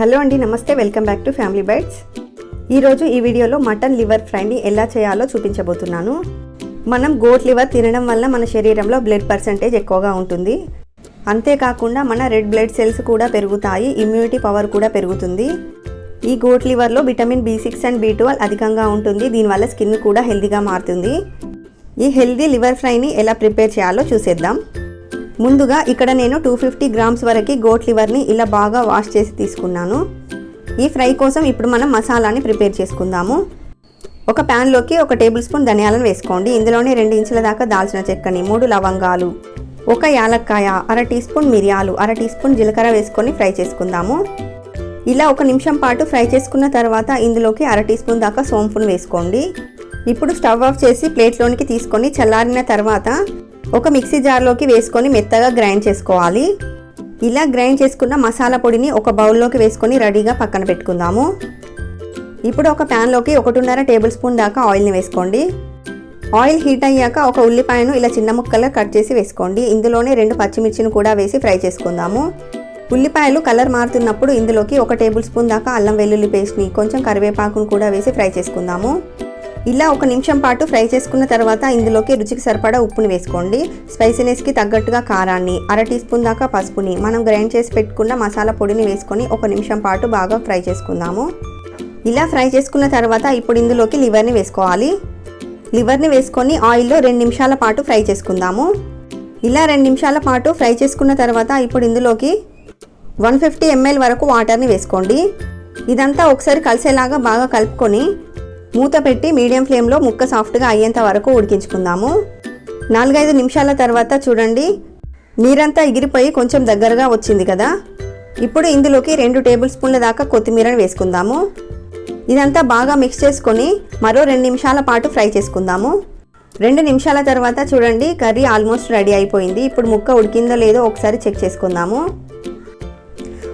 Hello అండి నమస్తే. Welcome back to Family Bites. ఈరోజు ఈ వీడియోలో మటన్ లివర్ ఫ్రైని ఎలా చేయాలో చూపించబోతున్నాను. మనం గోట్ లివర్ తినడం వల్ల మన శరీరంలో బ్లడ్ పర్సంటేజ్ ఎక్కువగా ఉంటుంది. అంతేకాకుండా మన రెడ్ బ్లడ్ సెల్స్ కూడా పెరుగుతాయి ఇమ్యూనిటీ పవర్ కూడా పెరుగుతుంది. ఈ goat లివర్లో vitamin B six and B twelve అధికంగా ఉంటుంది దీనివల్ల స్కిన్ కూడా హెల్తీగా మారుతుంది. ఈ హెల్దీ లివర్ ఫ్రైని ఎలా ప్రిపేర్ చేయాలో చూసేద్దాం. ముందుగా ఇక్కడ నేను టూ ఫిఫ్టీ గ్రామ్స్ వరకు గోట్ లివర్ని ఇలా బాగా వాష్ చేసి తీసుకున్నాను. ఈ ఫ్రై కోసం ఇప్పుడు మనం మసాలాని ప్రిపేర్ చేసుకుందాము. ఒక ప్యాన్లోకి ఒక టేబుల్ స్పూన్ ధనియాలను వేసుకోండి. ఇందులోనే రెండు ఇంచుల దాకా దాల్చిన చెక్కని మూడు లవంగాలు ఒక యాలక్కాయ అర టీ స్పూన్ మిరియాలు అర టీ స్పూన్ జీలకర్ర వేసుకొని ఫ్రై చేసుకుందాము. ఇలా ఒక నిమిషం పాటు ఫ్రై చేసుకున్న తర్వాత ఇందులోకి అర టీ స్పూన్ దాకా సోంపును వేసుకోండి. ఇప్పుడు స్టవ్ ఆఫ్ చేసి ప్లేట్లోనికి తీసుకొని చల్లారిన తర్వాత ఒక మిక్సీ జార్లోకి వేసుకొని మెత్తగా గ్రైండ్ చేసుకోవాలి. ఇలా గ్రైండ్ చేసుకున్న మసాలా పొడిని ఒక బౌల్లోకి వేసుకొని రెడీగా పక్కన పెట్టుకుందాము. ఇప్పుడు ఒక ప్యాన్లోకి ఒకటిన్నర టేబుల్ స్పూన్ దాకా ఆయిల్ని వేసుకోండి. ఆయిల్ హీట్ అయ్యాక ఒక ఉల్లిపాయను ఇలా చిన్న ముక్కలుగా కట్ చేసి వేసుకోండి. ఇందులోనే రెండు పచ్చిమిర్చిని కూడా వేసి ఫ్రై చేసుకుందాము. ఉల్లిపాయలు కలర్ మారుతున్నప్పుడు ఇందులోకి ఒక టేబుల్ స్పూన్ దాకా అల్లం వెల్లుల్లి పేస్ట్ని కొంచెం కరివేపాకును కూడా వేసి ఫ్రై చేసుకుందాము. ఇలా ఒక నిమిషం పాటు ఫ్రై చేసుకున్న తర్వాత ఇందులోకి రుచికి సరిపడా ఉప్పుని వేసుకోండి. స్పైసీనెస్కి తగ్గట్టుగా కారాన్ని అర టీ స్పూన్ దాకా పసుపుని మనం గ్రైండ్ చేసి పెట్టుకున్న మసాలా పొడిని వేసుకొని ఒక నిమిషం పాటు బాగా ఫ్రై చేసుకుందాము. ఇలా ఫ్రై చేసుకున్న తర్వాత ఇప్పుడు ఇందులోకి లివర్ని వేసుకోవాలి. లివర్ని వేసుకొని ఆయిల్లో రెండు నిమిషాల పాటు ఫ్రై చేసుకుందాము. ఇలా రెండు నిమిషాల పాటు ఫ్రై చేసుకున్న తర్వాత ఇప్పుడు ఇందులోకి వన్ ఫిఫ్టీ ఎంఎల్ వరకు వాటర్ని వేసుకోండి. ఇదంతా ఒకసారి కలిసేలాగా బాగా కలుపుకొని మూత పెట్టి మీడియం ఫ్లేమ్లో ముక్క సాఫ్ట్గా అయ్యేంత వరకు ఉడికించుకుందాము. నాలుగైదు నిమిషాల తర్వాత చూడండి. నీరంతా ఎగిరిపోయి కొంచెం దగ్గరగా వచ్చింది కదా. ఇప్పుడు ఇందులోకి రెండు టేబుల్ స్పూన్ల దాకా కొత్తిమీరను వేసుకుందాము. ఇదంతా బాగా మిక్స్ చేసుకొని మరో రెండు నిమిషాల పాటు ఫ్రై చేసుకుందాము. రెండు నిమిషాల తర్వాత చూడండి కర్రీ ఆల్మోస్ట్ రెడీ అయిపోయింది. ఇప్పుడు ముక్క ఉడికిందో లేదో ఒకసారి చెక్ చేసుకుందాము.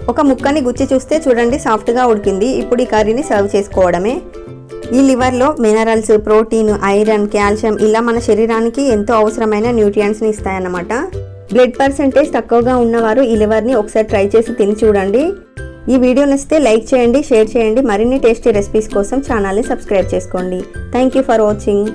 ఒక ముక్కని గుచ్చి చూస్తే చూడండి సాఫ్ట్గా ఉడికింది. ఇప్పుడు ఈ కర్రీని సర్వ్ చేసుకోవడమే. ఈ లివర్లో మినరల్స్ ప్రోటీన్ ఐరన్ కాల్షియం ఇలా మన శరీరానికి ఎంతో అవసరమైన న్యూట్రియంట్స్ని ఇస్తాయన్నమాట. బ్లడ్ పర్సంటేజ్ తక్కువగా ఉన్నవారు ఈ లివర్ని ఒకసారి ట్రై చేసి తిని చూడండి. ఈ వీడియో నచ్చితే లైక్ చేయండి షేర్ చేయండి. మరిన్ని టేస్టీ రెసిపీస్ కోసం ఛానల్ని సబ్స్క్రైబ్ చేసుకోండి. Thank you for watching.